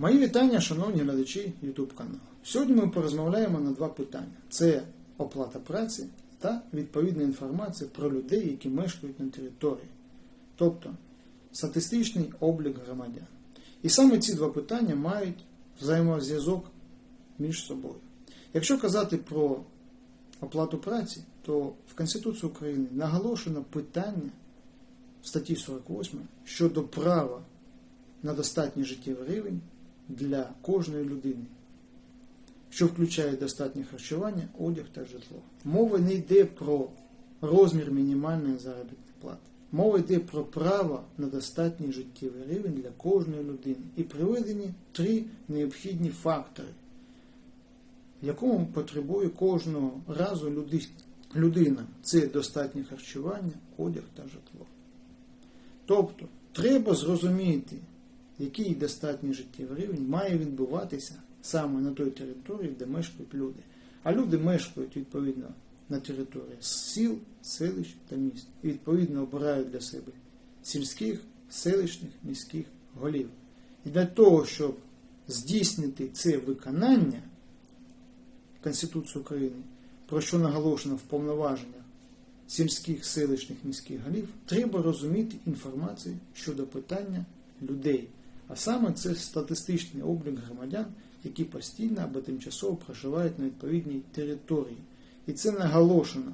Мої вітання, шановні глядачі YouTube каналу. Сьогодні ми порозмовляємо на два питання: це оплата праці та відповідна інформація про людей, які мешкають на території, тобто статистичний облік громадян. І саме ці два питання мають взаємозв'язок між собою. Якщо казати про оплату праці, то в Конституції України наголошено питання в статті 48 щодо права на достатній життєвий рівень для кожної людини, що включає достатнє харчування, одяг та житло. Мова не йде про розмір мінімальної заробітної плати. Мова йде про право на достатній життєвий рівень для кожної людини. І приведені три необхідні фактори, якому потребує кожного разу люди- людина. Це достатнє харчування, одяг та житло. Тобто, треба зрозуміти, який достатній життєвий рівень має відбуватися саме на той території, де мешкають люди. А люди мешкають відповідно на території сіл, селищ та міст. І відповідно обирають для себе сільських, селищних, міських голів. І для того, щоб здійснити це виконання Конституції України, про що наголошено в повноваженнях сільських, селищних, міських голів, треба розуміти інформацію щодо питання людей. А саме це статистичний облік громадян, які постійно або тимчасово проживають на відповідній території. І це наголошено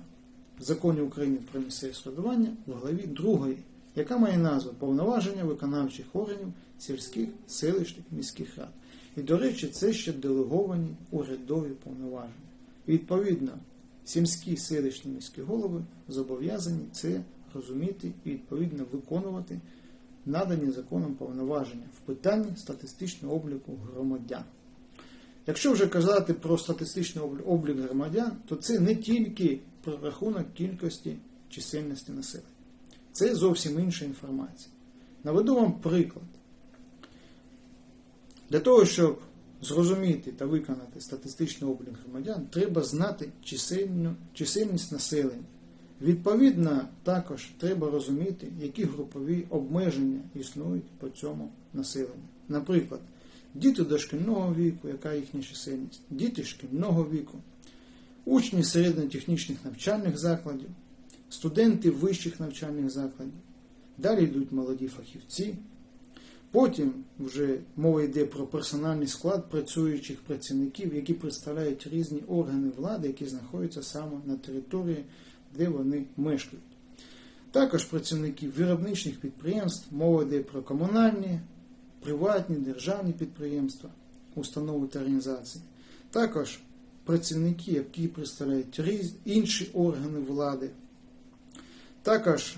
в законі України про місцеве самоврядування в главі 2, яка має назву повноваження виконавчих органів сільських, селищних, міських рад. І, до речі, це ще делеговані урядові повноваження. І, відповідно, сільські, селищні міські голови зобов'язані це розуміти і відповідно виконувати надані законом повноваження в питанні статистичного обліку громадян. Якщо вже казати про статистичний облік громадян, то це не тільки прорахунок кількості чисельності населення. Це зовсім інша інформація. Наведу вам приклад. Для того, щоб зрозуміти та виконати статистичний облік громадян, треба знати чисельну, чисельність населення. Відповідно, також треба розуміти, які групові обмеження існують по цьому населенню. Наприклад, діти дошкільного віку, яка їхня чисельність, діти шкільного віку, учні середньотехнічних навчальних закладів, студенти вищих навчальних закладів. Далі йдуть молоді фахівці. Потім вже мова йде про персональний склад працюючих працівників, які представляють різні органи влади, які знаходяться саме на території, де вони мешкають. Також працівників виробничних підприємств, мова йде про комунальні, приватні, державні підприємства, установи та організації. Також працівники, які представляють інші органи влади. Також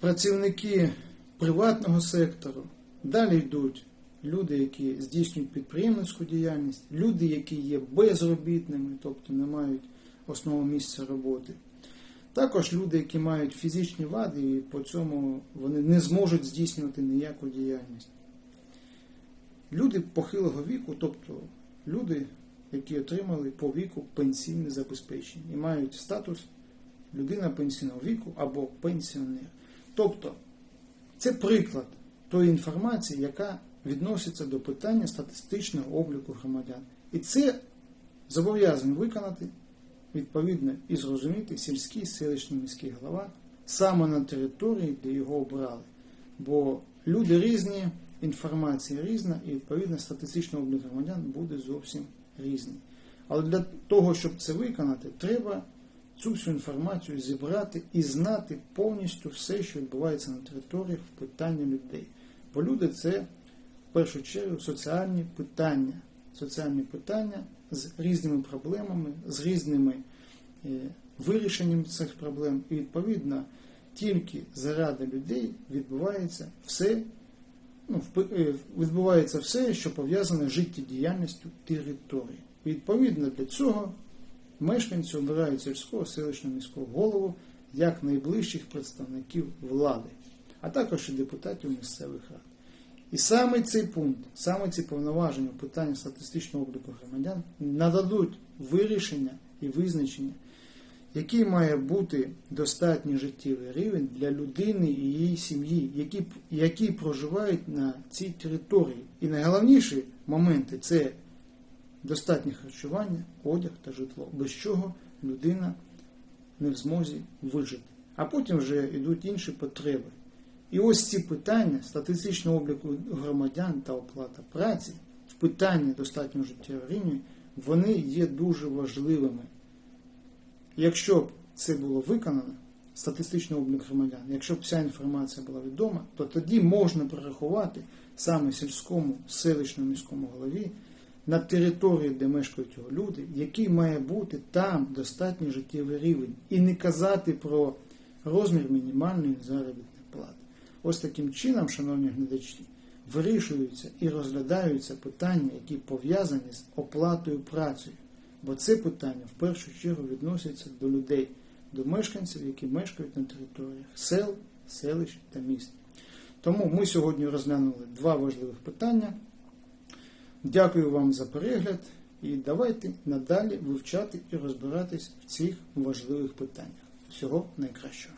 працівники приватного сектору. Далі йдуть люди, які здійснюють підприємницьку діяльність, люди, які є безробітними, тобто не мають основного місця роботи. Також люди, які мають фізичні вади, і по цьому вони не зможуть здійснювати ніяку діяльність. Люди похилого віку, тобто люди, які отримали по віку пенсійне забезпечення і мають статус людина пенсійного віку або пенсіонер. Тобто, це приклад тої інформації, яка відноситься до питання статистичного обліку громадян. І це зобов'язаний виконати відповідно і зрозуміти сільський селищний міський голова саме на території, де його обрали. Бо люди різні, інформація різна, і відповідно статистичний облік громадян буде зовсім різний. Але для того, щоб це виконати, треба цю всю інформацію зібрати і знати повністю все, що відбувається на територіях в питанні людей. Бо люди це в першу чергу соціальні питання. Соціальні питання з різними проблемами, з різними е, вирішенням цих проблем. І відповідно тільки заради людей відбувається все, ну, е, відбувається все, що пов'язане з життєдіяльністю території. І відповідно для цього мешканці обирають сільського селищного міського голову як найближчих представників влади, а також і депутатів місцевих рад. І саме цей пункт, саме ці повноваження в питанні статистичного обліку громадян нададуть вирішення і визначення, який має бути достатній життєвий рівень для людини і її сім'ї, які, які проживають на цій території. І найголовніші моменти це достатнє харчування, одяг та житло, без чого людина не в змозі вижити. А потім вже йдуть інші потреби. І ось ці питання статистичного обліку громадян та оплата праці в питанні достатнього життєвого рівня, вони є дуже важливими. Якщо б це було виконано, статистичний облік громадян, якщо б вся інформація була відома, то тоді можна прорахувати саме сільському, селищному міському голові на території, де мешкають його люди, який має бути там достатній життєвий рівень, і не казати про розмір мінімальної заробітної плати. Ось таким чином, шановні глядачі, вирішуються і розглядаються питання, які пов'язані з оплатою працею. Бо це питання в першу чергу відноситься до людей, до мешканців, які мешкають на територіях сел, селищ та міст. Тому ми сьогодні розглянули два важливих питання. Дякую вам за перегляд і давайте надалі вивчати і розбиратись в цих важливих питаннях. Всього найкращого.